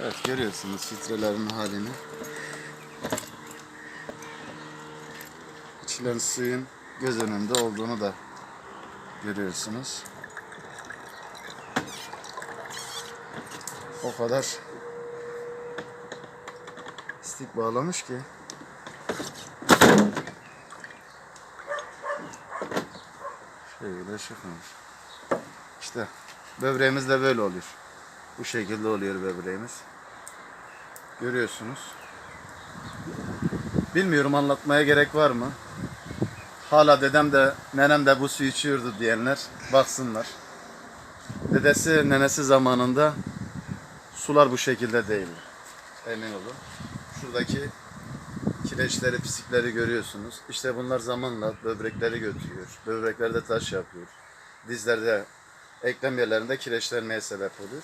Evet görüyorsunuz filtrelerin halini. İçilen suyun göz önünde olduğunu da görüyorsunuz. O kadar istik bağlamış ki. Şöyle çıkmış. İşte böbreğimiz de böyle oluyor. Bu şekilde oluyor böbreğimiz. Görüyorsunuz. Bilmiyorum anlatmaya gerek var mı? Hala dedem de nenem de bu suyu içiyordu diyenler baksınlar. Dedesi nenesi zamanında sular bu şekilde değildi. Emin olun. Şuradaki kireçleri, pisikleri görüyorsunuz. İşte bunlar zamanla böbrekleri götürüyor. Böbreklerde taş yapıyor. Dizlerde, eklem yerlerinde kireçlenmeye sebep oluyor.